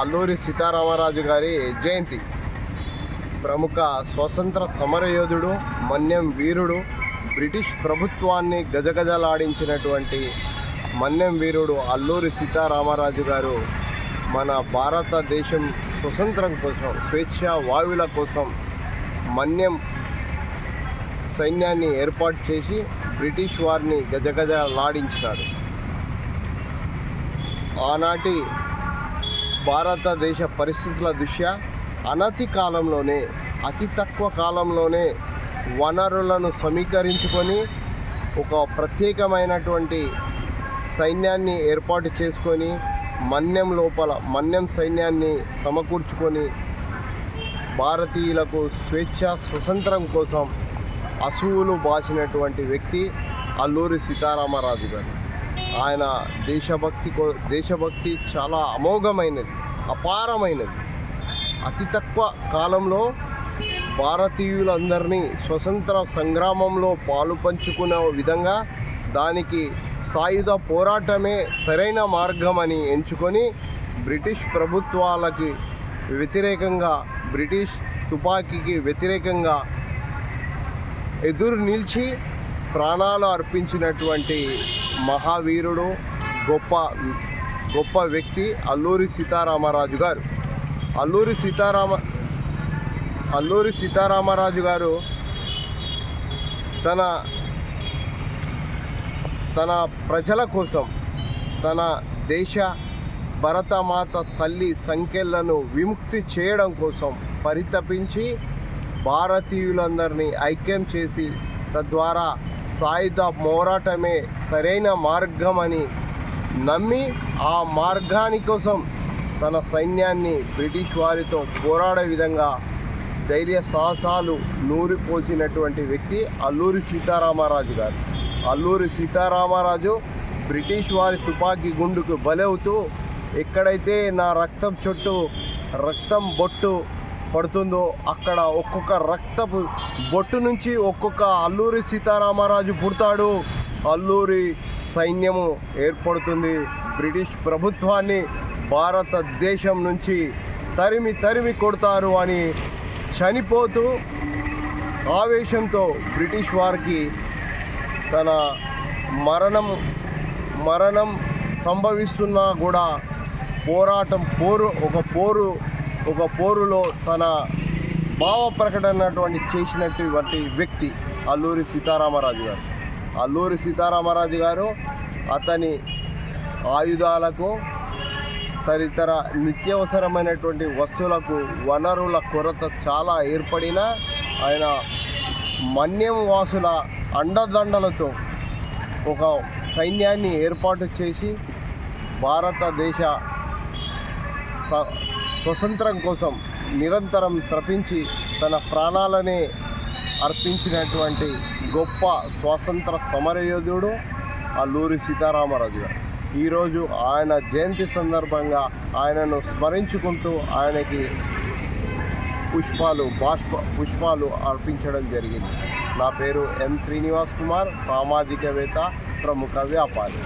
అల్లూరి సీతారామరాజు గారి జయంతి. ప్రముఖ స్వతంత్ర సమరయోధుడు మన్యం వీరుడు బ్రిటిష్ ప్రభుత్వాన్ని గజగజలాడించినటువంటి మన్యం వీరుడు అల్లూరి సీతారామరాజు గారు మన భారతదేశం స్వతంత్రం కోసం స్వేచ్ఛ వాయువుల కోసం మన్యం సైన్యాన్ని ఏర్పాటు చేసి బ్రిటిష్ వారిని గజగజలాడించినాడు ఆనాటి భారతదేశ పరిస్థితుల దృష్ట్యా అనతి కాలంలోనే అతి తక్కువ కాలంలోనే వనరులను సమీకరించుకొని ఒక ప్రత్యేకమైనటువంటి సైన్యాన్ని ఏర్పాటు చేసుకొని మన్యం లోపల మన్యం సైన్యాన్ని సమకూర్చుకొని భారతీయులకు స్వేచ్ఛ స్వతంత్రం కోసం అసువులు బాసినటువంటి వ్యక్తి అల్లూరి సీతారామరాజు గారు. ఆయన దేశభక్తి దేశభక్తి చాలా అమోఘమైనది అపారమైనది. అతి తక్కువ కాలంలో భారతీయులందరినీ స్వతంత్ర సంగ్రామంలో పాలు పంచుకునే విధంగా దానికి సాయుధ పోరాటమే సరైన మార్గమని ఎంచుకొని బ్రిటిష్ ప్రభుత్వాలకి వ్యతిరేకంగా బ్రిటిష్ తుపాకీకి వ్యతిరేకంగా ఎదురు నిలిచి ప్రాణాలు అర్పించినటువంటి మహావీరుడు గొప్ప గొప్ప వ్యక్తి అల్లూరి సీతారామరాజు గారు. అల్లూరి సీతారామ అల్లూరి సీతారామరాజు గారు తన తన ప్రజల కోసం తన దేశ భరతమాత తల్లి సంఖ్యలను విముక్తి చేయడం కోసం పరితపించి భారతీయులందరినీ ఐక్యం చేసి తద్వారా సాయుధ పోరాటమే సరైన మార్గమని నమ్మి ఆ మార్గాని కోసం తన సైన్యాన్ని బ్రిటిష్ వారితో పోరాడే విధంగా ధైర్య సాహసాలు నూరిపోసినటువంటి వ్యక్తి అల్లూరి సీతారామరాజు గారు. అల్లూరి సీతారామరాజు బ్రిటిష్ వారి తుపాకీ గుండుకు బలవుతూ ఎక్కడైతే నా రక్తం చుట్టూ రక్తం బొట్టు పడుతుందో అక్కడ ఒక్కొక్క రక్తపు బొట్టు నుంచి ఒక్కొక్క అల్లూరి సీతారామరాజు పుడతాడు. అల్లూరి సైన్యము ఏర్పడుతుంది. బ్రిటిష్ ప్రభుత్వాన్ని భారతదేశం నుంచి తరిమి తరిమి కొడతారు అని చనిపోతూ ఆవేశంతో బ్రిటిష్ వారికి తన మరణం మరణం సంభవిస్తున్నా కూడా పోరాటం పోరు ఒక పోరు ఒక పోరులో తన భావ ప్రకటనటువంటి చేసినటువంటి వ్యక్తి అల్లూరి సీతారామరాజు గారు. అల్లూరి సీతారామరాజు గారు అతని ఆయుధాలకు తదితర నిత్యవసరమైనటువంటి వస్తువులకు వనరుల కొరత చాలా ఏర్పడినా ఆయన మన్యం వాసుల అండదండలతో ఒక సైన్యాన్ని ఏర్పాటు చేసి భారతదేశ స- స్వతంత్రం కోసం నిరంతరం త్రపించి తన ప్రాణాలనే అర్పించినటువంటి గొప్ప స్వాతంత్ర సమరయోధుడు అల్లూరి సీతారామరాజు గారు. ఈరోజు ఆయన జయంతి సందర్భంగా ఆయనను స్మరించుకుంటూ ఆయనకి పుష్పాలు బాష్ప పుష్పాలు అర్పించడం జరిగింది. నా పేరు ఎం శ్రీనివాస్ కుమార్ సామాజికవేత్త ప్రముఖ వ్యాపారి.